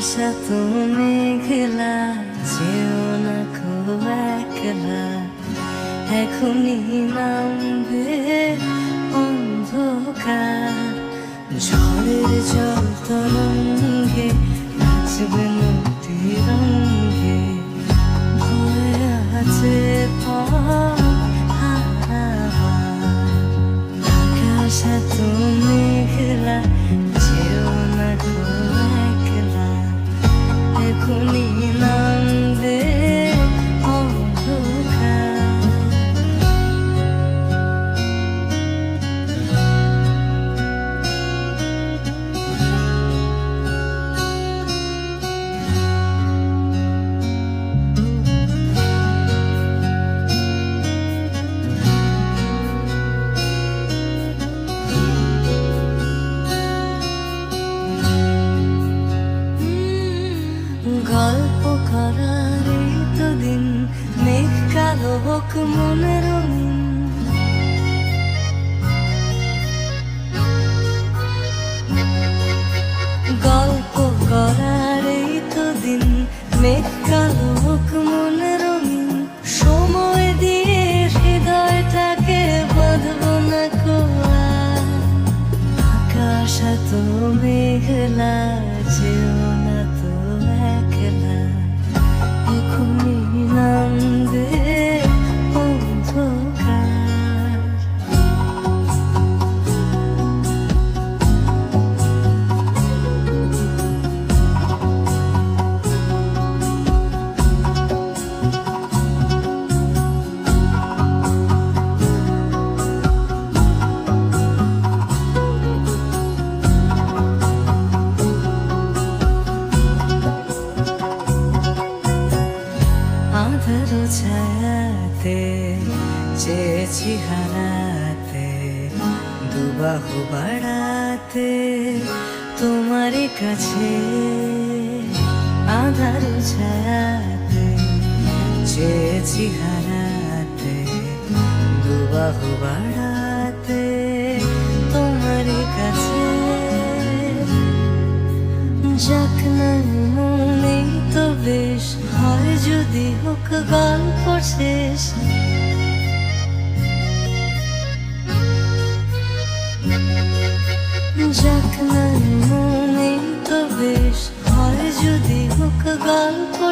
আকাশ এত খেলা যেও না খুব একলা। এখনই নামবে অন্ধকার। ঝড়ের জল তরঙ্গে নাচবে নদী রঙ্গে। ভয়ে আছে আকাশ এত মেঘলা যেও না গো গল্প করার এই তো দিন মেঘ হোক মনে রঙিন। সময় দিয়ে হৃদয়টাকে বাঁধবো না কোয়া। আকাশ এত মেঘলা যেও চেয়েছি হারাতে দুবাহু বাড়াতে তোমার কাছে, আধার ছায়াতে চেয়েছি হারাতে দুবাহু বাড়াতে তোমার কাছে। যাক না মনে তো বেশ, হয় যদি হোক গল্প শেষ।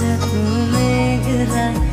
sekumegrai